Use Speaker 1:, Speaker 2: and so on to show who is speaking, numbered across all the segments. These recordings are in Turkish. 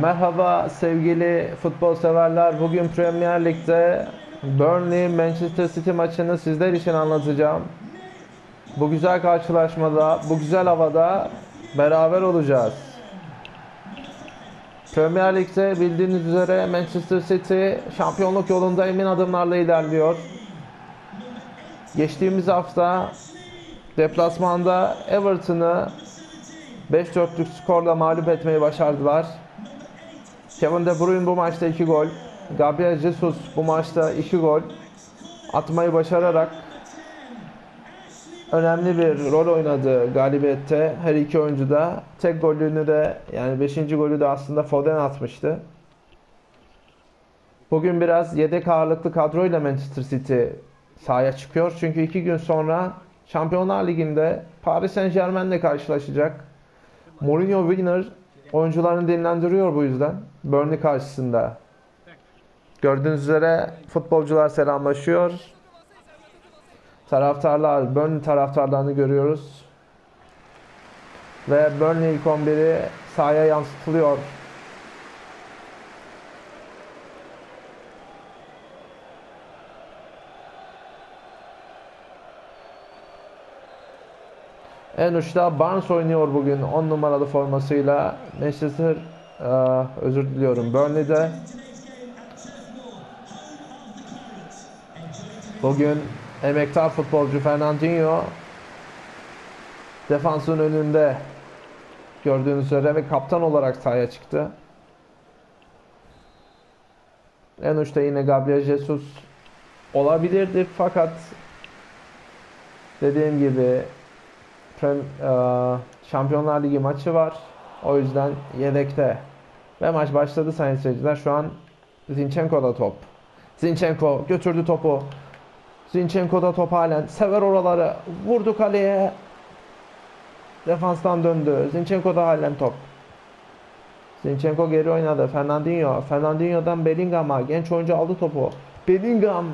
Speaker 1: Merhaba sevgili futbol severler. Bugün Premier Lig'de Burnley Manchester City maçını sizler için anlatacağım. Bu güzel karşılaşmada, bu güzel havada beraber olacağız. Premier Lig'de bildiğiniz üzere Manchester City şampiyonluk yolunda emin adımlarla ilerliyor. Geçtiğimiz hafta deplasmanda Everton'ı 5-4'lük skorla mağlup etmeyi başardılar. Kevin De Bruyne bu maçta 2 gol. Gabriel Jesus bu maçta 2 gol atmayı başararak önemli bir rol oynadı galibiyette. Her iki oyuncu da tek golünü de yani 5. golü de aslında Foden atmıştı. Bugün biraz yedek ağırlıklı kadroyla Manchester City sahaya çıkıyor. Çünkü iki gün sonra Şampiyonlar Ligi'nde Paris Saint Germain'le karşılaşacak. Mourinho winner oyuncularını dinlendiriyor bu yüzden. Burnley karşısında. Gördüğünüz üzere futbolcular selamlaşıyor. Taraftarlar, Burnley taraftarlarını görüyoruz. Ve Burnley ilk 11'i sahaya yansıtılıyor. En uçta Barnes oynuyor bugün 10 numaralı formasıyla. Manchester eee, özür diliyorum Burnley'de. Bugün emektar futbolcu Fernandinho defansın önünde gördüğünüz üzere ve kaptan olarak sahaya çıktı. En uçta yine Gabriel Jesus olabilirdi fakat dediğim gibi Prem, eee, Şampiyonlar Ligi maçı var. O yüzden yedekte. Ve maç başladı sayın seyirciler. Şu an Zinchenko'da top. Zinchenko götürdü topu. Zinchenko'da top halen. Sever oraları. Vurdu kaleye. Defanstan döndü. Zinchenko'da halen top. Zinchenko geri oynadı. Fernandinho. Fernandinho'dan Bellingham'a. Genç oyuncu aldı topu. Bellingham.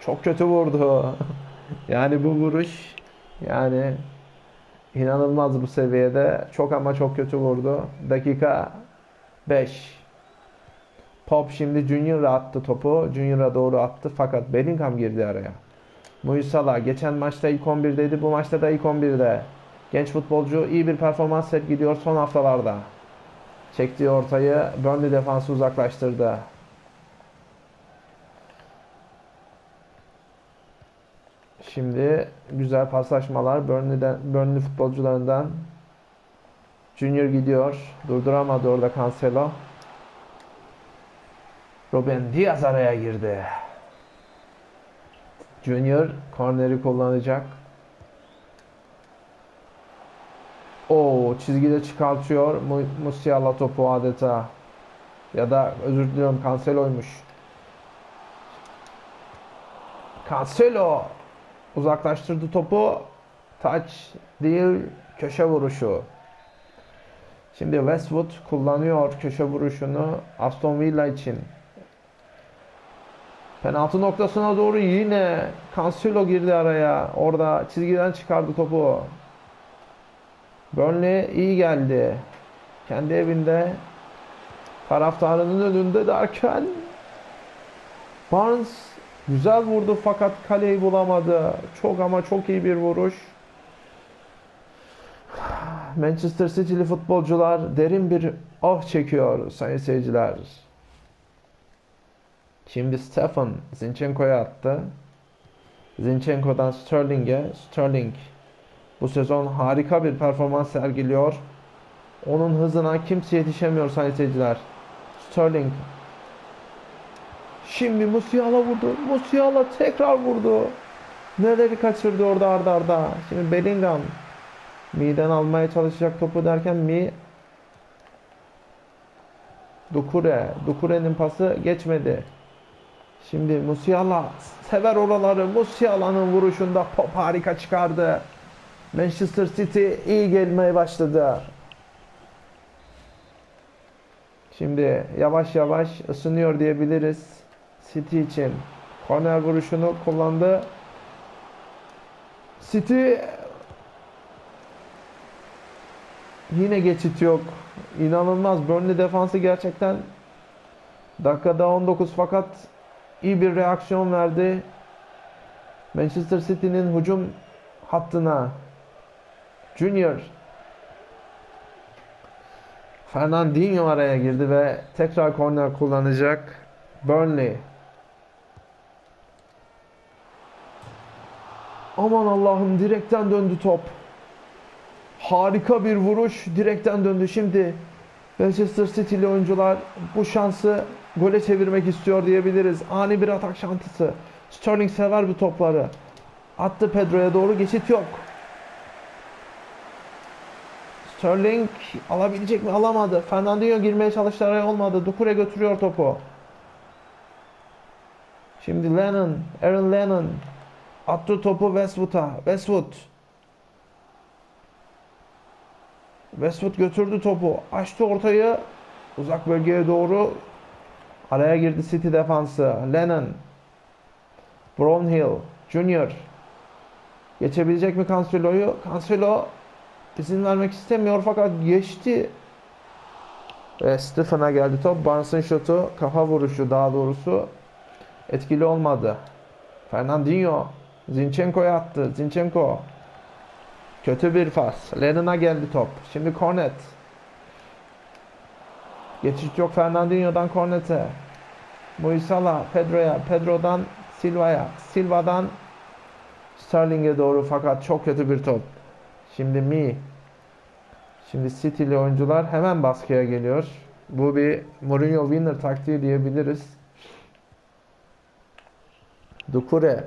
Speaker 1: Çok kötü vurdu. yani bu vuruş yani inanılmaz bu seviyede. Çok ama çok kötü vurdu. Dakika 5. Pop şimdi Junior'a attı topu. Junior'a doğru attı fakat Bellingham girdi araya. Muysala geçen maçta ilk 11'deydi. Bu maçta da ilk 11'de. Genç futbolcu iyi bir performans sergiliyor son haftalarda. Çektiği ortayı Burnley defansı uzaklaştırdı. Şimdi güzel paslaşmalar Burnley'den, Burnley futbolcularından. Junior gidiyor. Durduramadı orada Cancelo. Ruben Diaz araya girdi. Junior korneri kullanacak. O çizgide çıkartıyor. Mu- Musiala topu adeta. Ya da özür diliyorum Cancelo'ymuş. Cancelo uzaklaştırdı topu. Touch değil köşe vuruşu. Şimdi Westwood kullanıyor köşe vuruşunu Aston Villa için. Penaltı noktasına doğru yine Cancelo girdi araya. Orada çizgiden çıkardı topu. Burnley iyi geldi. Kendi evinde taraftarının önünde derken Barnes güzel vurdu fakat kaleyi bulamadı. Çok ama çok iyi bir vuruş. Manchester City'li futbolcular derin bir oh çekiyor sayın seyirciler. Şimdi Stefan Zinchenko'ya attı. Zinchenko'dan Sterling'e. Sterling bu sezon harika bir performans sergiliyor. Onun hızına kimse yetişemiyor sayın seyirciler. Sterling. Şimdi Musiala vurdu. Musiala tekrar vurdu. Neleri kaçırdı orada arda arda. Şimdi Bellingham. Mi'den almaya çalışacak topu derken Mi Dukure. Dukure'nin pası geçmedi. Şimdi Musiala sever oraları. Musiala'nın vuruşunda Pop harika çıkardı. Manchester City iyi gelmeye başladı. Şimdi yavaş yavaş ısınıyor diyebiliriz. City için. Korner vuruşunu kullandı. City Yine geçit yok. İnanılmaz. Burnley defansı gerçekten dakikada 19 fakat iyi bir reaksiyon verdi. Manchester City'nin hücum hattına Junior Fernandinho araya girdi ve tekrar korner kullanacak Burnley. Aman Allah'ım direkten döndü top. Harika bir vuruş direkten döndü. Şimdi Manchester City'li oyuncular bu şansı gole çevirmek istiyor diyebiliriz. Ani bir atak şansı. Sterling sever bu topları. Attı Pedro'ya doğru geçit yok. Sterling alabilecek mi? Alamadı. Fernandinho girmeye çalıştı araya olmadı. Dukure götürüyor topu. Şimdi Lennon, Aaron Lennon attı topu Westwood'a. Westwood. Westwood götürdü topu. Açtı ortayı. Uzak bölgeye doğru. Araya girdi City defansı. Lennon. Brownhill. Junior. Geçebilecek mi Cancelo'yu? Cancelo izin vermek istemiyor fakat geçti. Ve Stephen'a geldi top. Barnes'ın şutu, kafa vuruşu daha doğrusu etkili olmadı. Fernandinho Zinchenko'ya attı. Zinchenko kötü bir pas. Lennon'a geldi top. Şimdi Cornet. Geçiş yok Fernandinho'dan Cornet'e. Muisala Pedro'ya. Pedro'dan Silva'ya. Silva'dan Sterling'e doğru fakat çok kötü bir top. Şimdi Mi. Şimdi City'li oyuncular hemen baskıya geliyor. Bu bir Mourinho winner taktiği diyebiliriz. Dukure.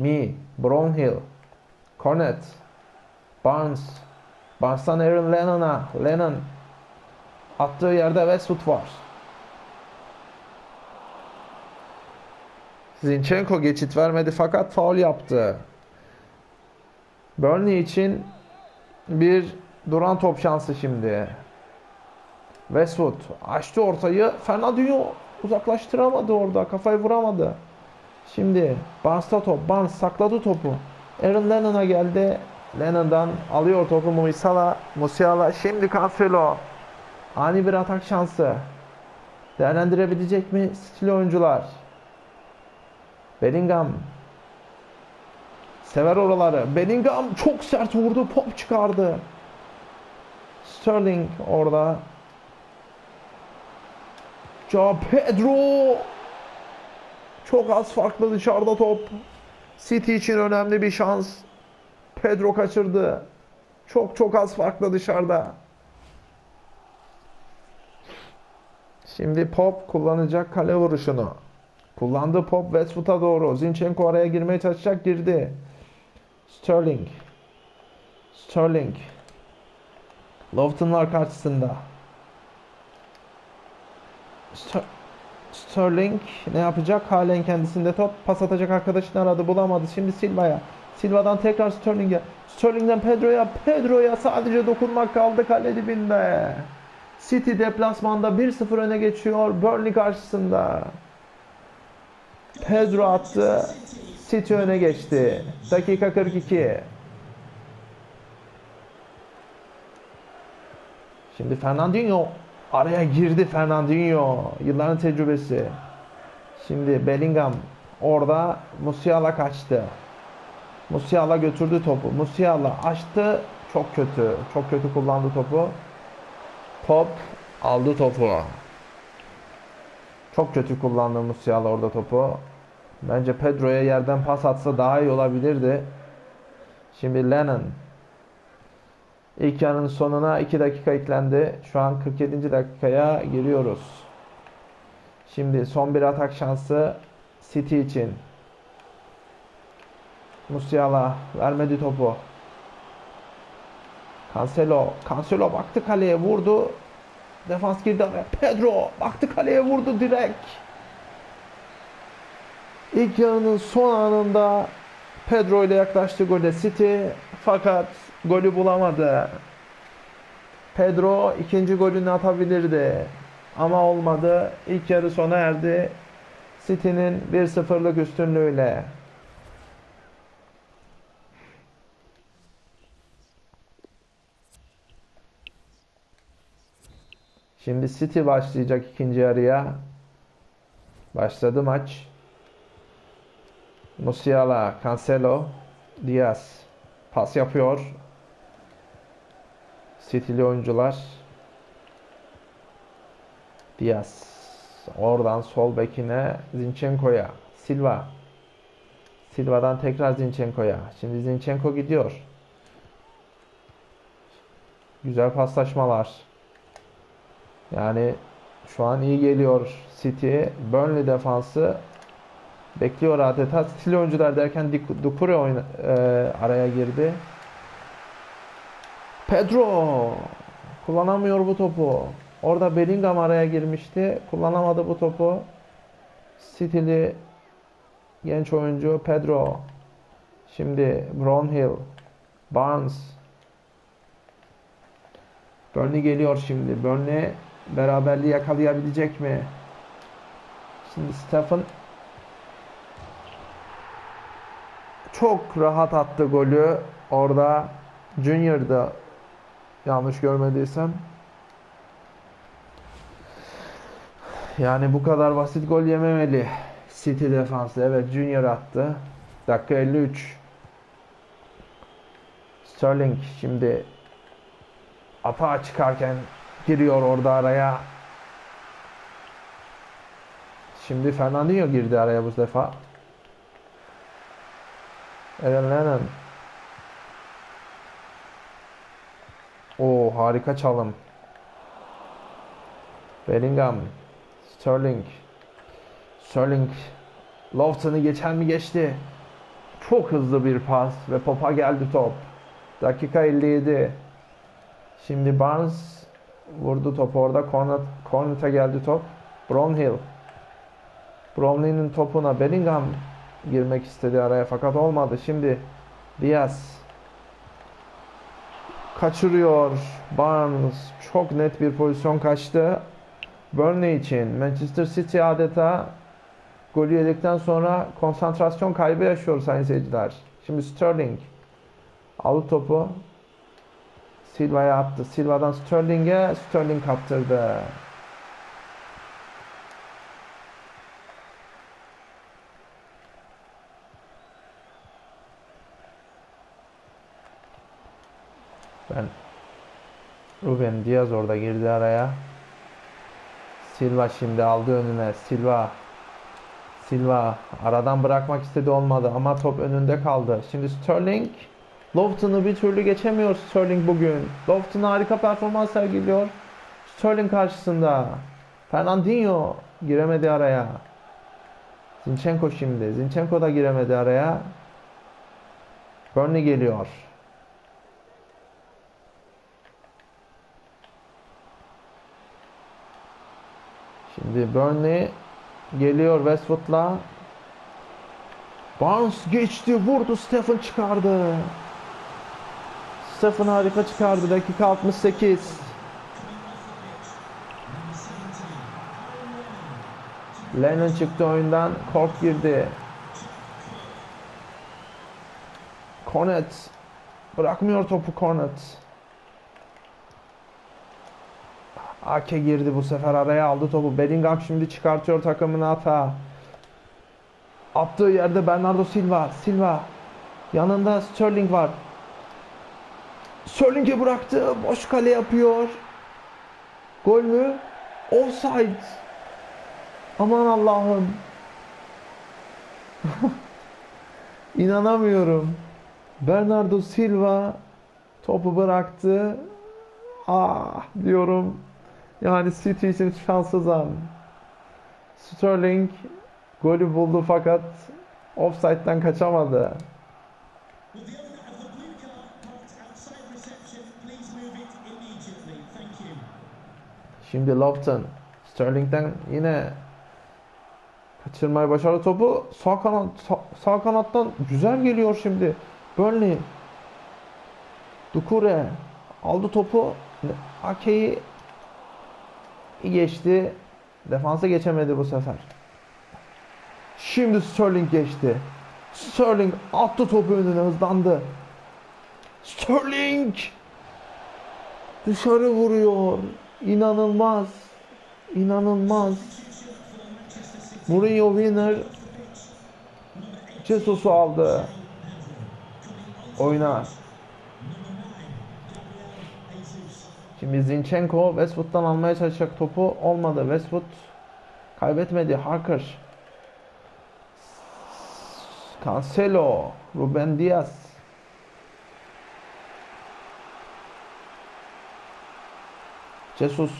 Speaker 1: Mi. Brownhill. Cornet. Barnes. Barnes'tan Aaron Lennon'a. Lennon. Attığı yerde Westwood var. Zinchenko geçit vermedi fakat faul yaptı. Burnley için bir duran top şansı şimdi. Westwood açtı ortayı. Fernandinho uzaklaştıramadı orada. Kafayı vuramadı. Şimdi Barnes'ta top. Barnes sakladı topu. Aaron Lennon'a geldi. Lennon'dan alıyor topu Muisala. Musiala. Şimdi Cancelo. Ani bir atak şansı. Değerlendirebilecek mi stil oyuncular? Bellingham. Sever oraları. Bellingham çok sert vurdu. Pop çıkardı. Sterling orada. Ja Pedro. Çok az farklı dışarıda top. City için önemli bir şans. Pedro kaçırdı. Çok çok az farklı dışarıda. Şimdi Pop kullanacak kale vuruşunu. Kullandı Pop Westwood'a doğru. Zinchenko araya girmeye çalışacak girdi. Sterling. Sterling. Lofton'lar karşısında. Ster- Sterling ne yapacak? Halen kendisinde top. Pas atacak arkadaşını aradı bulamadı. Şimdi Silva'ya. Silva'dan tekrar Sterling'e. Sterling'den Pedro'ya. Pedro'ya sadece dokunmak kaldı kale dibinde. City deplasmanda 1-0 öne geçiyor Burnley karşısında. Pedro attı. City öne geçti. Dakika 42. Şimdi Fernandinho araya girdi Fernandinho. Yılların tecrübesi. Şimdi Bellingham orada Musiala kaçtı. Musiala götürdü topu. Musiala açtı. Çok kötü. Çok kötü kullandı topu. Pop aldı topu. Çok kötü kullandı Musiala orada topu. Bence Pedro'ya yerden pas atsa daha iyi olabilirdi. Şimdi Lennon. İlk yarının sonuna 2 dakika eklendi. Şu an 47. dakikaya giriyoruz. Şimdi son bir atak şansı City için. Musiala vermedi topu. Cancelo. Cancelo baktı kaleye vurdu. Defans girdi araya. Pedro baktı kaleye vurdu direkt. İlk yarının son anında Pedro ile yaklaştı gole City fakat golü bulamadı. Pedro ikinci golünü atabilirdi ama olmadı. İlk yarı sona erdi. City'nin 1-0'lık üstünlüğüyle. Şimdi City başlayacak ikinci yarıya. Başladı maç. Musiala, Cancelo, Diaz pas yapıyor. City'li oyuncular. Diaz. Oradan sol bekine Zinchenko'ya. Silva. Silva'dan tekrar Zinchenko'ya. Şimdi Zinchenko gidiyor. Güzel paslaşmalar. Yani şu an iyi geliyor City. Burnley defansı bekliyor adeta. City'li oyuncular derken Doucouré oyna, e, araya girdi. Pedro kullanamıyor bu topu. Orada Bellingham araya girmişti. Kullanamadı bu topu. City'li genç oyuncu Pedro. Şimdi Brownhill. Barnes. Burnley geliyor şimdi. Burnley beraberliği yakalayabilecek mi? Şimdi Stephen çok rahat attı golü. Orada Junior'da yanlış görmediysem. Yani bu kadar basit gol yememeli. City defansı. Evet Junior attı. Dakika 53. Sterling şimdi atağa çıkarken giriyor orada araya. Şimdi Fernandinho girdi araya bu defa. Aaron Lennon. O harika çalım. Bellingham. Sterling. Sterling. Lofton'u geçen mi geçti? Çok hızlı bir pas ve popa geldi top. Dakika 57. Şimdi Barnes vurdu topu orada. Cornet, Cornet'e geldi top. Brownhill. Brownhill'in topuna Bellingham girmek istedi araya fakat olmadı. Şimdi Diaz kaçırıyor. Barnes çok net bir pozisyon kaçtı. Burnley için Manchester City adeta golü yedikten sonra konsantrasyon kaybı yaşıyor sayın seyirciler. Şimdi Sterling aldı topu. Silva'ya attı. Silva'dan Sterling'e Sterling kaptırdı. Ben Ruben Diaz orada girdi araya. Silva şimdi aldı önüne. Silva Silva aradan bırakmak istedi olmadı ama top önünde kaldı. Şimdi Sterling Lofton'u bir türlü geçemiyor Sterling bugün. Lofton harika performans sergiliyor. Sterling karşısında. Fernandinho giremedi araya. Zinchenko şimdi. Zinchenko da giremedi araya. Burnley geliyor. Şimdi Burnley geliyor Westwood'la. Barnes geçti, vurdu, Stephen çıkardı. Stephen harika çıkardı. Dakika 68. Lennon çıktı oyundan. Kork girdi. Cornet. Bırakmıyor topu Cornet. Ake girdi bu sefer araya aldı topu. Bellingham şimdi çıkartıyor takımını hata. Attığı yerde Bernardo Silva. Silva. Yanında Sterling var. Sterling'e bıraktı. Boş kale yapıyor. Gol mü? Offside. Aman Allah'ım. İnanamıyorum. Bernardo Silva topu bıraktı. Ah diyorum. Yani City için şanssızım. Sterling golü buldu fakat offside'den kaçamadı. Şimdi Lofton Sterling'den yine kaçırmayı başardı topu. Sağ kanat sağ, sağ kanattan güzel geliyor şimdi. Burnley. Doucouré aldı topu. Ake'yi geçti. Defansa geçemedi bu sefer. Şimdi Sterling geçti. Sterling attı topu önüne hızlandı. Sterling dışarı vuruyor. İnanılmaz. İnanılmaz. Mourinho winner. Jesus'u aldı. Oyna. Şimdi Zinchenko Westwood'dan almaya çalışacak topu olmadı. Westwood kaybetmedi. Harker. Cancelo. Ruben Diaz. Jesus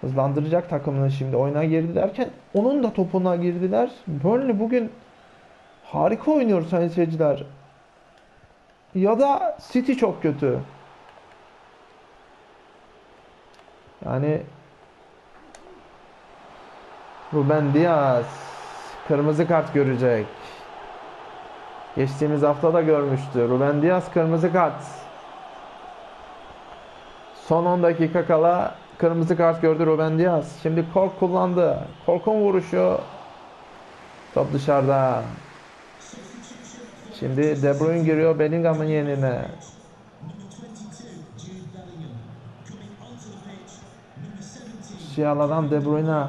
Speaker 1: hızlandıracak takımını şimdi oyuna girdi derken onun da topuna girdiler. Burnley bugün harika oynuyor sayın seyirciler. Ya da City çok kötü. Yani Ruben Diaz kırmızı kart görecek. Geçtiğimiz hafta da görmüştü. Ruben Diaz kırmızı kart. Son 10 dakika kala kırmızı kart gördü Ruben Diaz. Şimdi Kork kullandı. Kork'un vuruşu. Top dışarıda. Şimdi De Bruyne giriyor Bellingham'ın yerine. Siyahlardan De Bruyne.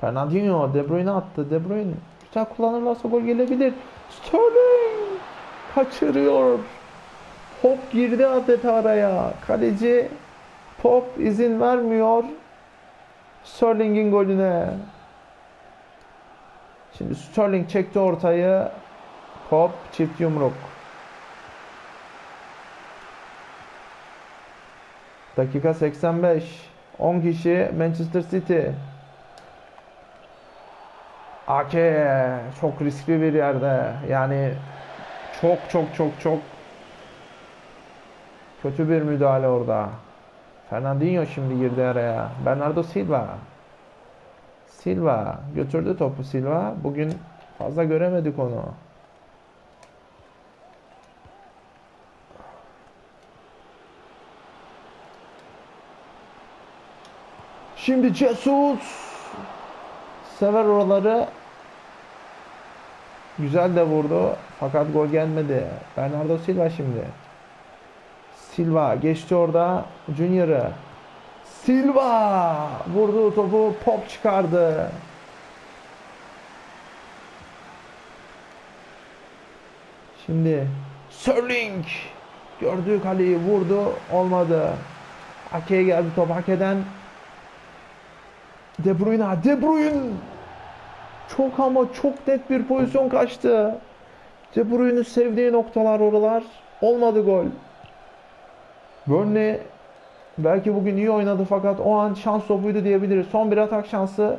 Speaker 1: Fernandinho De Bruyne attı. De Bruyne güzel kullanırlarsa gol gelebilir. Sterling kaçırıyor. Pop girdi adeta araya. Kaleci Pop izin vermiyor. Sterling'in golüne. Şimdi Sterling çekti ortayı. Pop çift yumruk. Dakika 85. 10 kişi Manchester City. Ake çok riskli bir yerde. Yani çok çok çok çok kötü bir müdahale orada. Fernandinho şimdi girdi araya. Bernardo Silva. Silva götürdü topu Silva. Bugün fazla göremedik onu. Şimdi Jesus sever oraları. Güzel de vurdu. Fakat gol gelmedi. Bernardo Silva şimdi. Silva geçti orada. Junior'ı. Silva vurdu topu pop çıkardı. Şimdi Sterling gördüğü kaleyi vurdu olmadı. Ake'ye geldi top Ake'den De Bruyne De Bruyne çok ama çok net bir pozisyon kaçtı. De Bruyne'ün sevdiği noktalar oralar. Olmadı gol. Burnley belki bugün iyi oynadı fakat o an şans topuydu diyebiliriz. Son bir atak şansı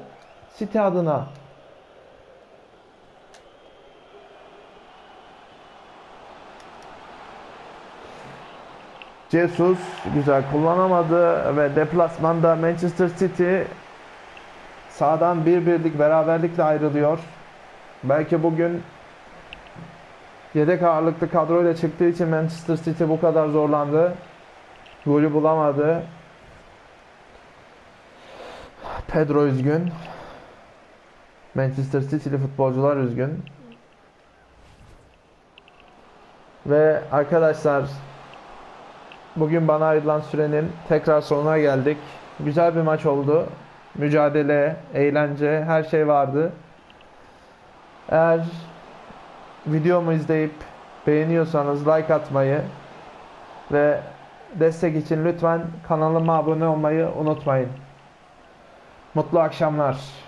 Speaker 1: City adına. Jesus güzel kullanamadı ve deplasmanda Manchester City sağdan bir birlik beraberlikle ayrılıyor. Belki bugün yedek ağırlıklı kadroyla çıktığı için Manchester City bu kadar zorlandı. Golü bulamadı. Pedro üzgün. Manchester City'li futbolcular üzgün. Ve arkadaşlar bugün bana ayrılan sürenin tekrar sonuna geldik. Güzel bir maç oldu. Mücadele, eğlence, her şey vardı. Eğer videomu izleyip beğeniyorsanız like atmayı ve destek için lütfen kanalıma abone olmayı unutmayın. Mutlu akşamlar.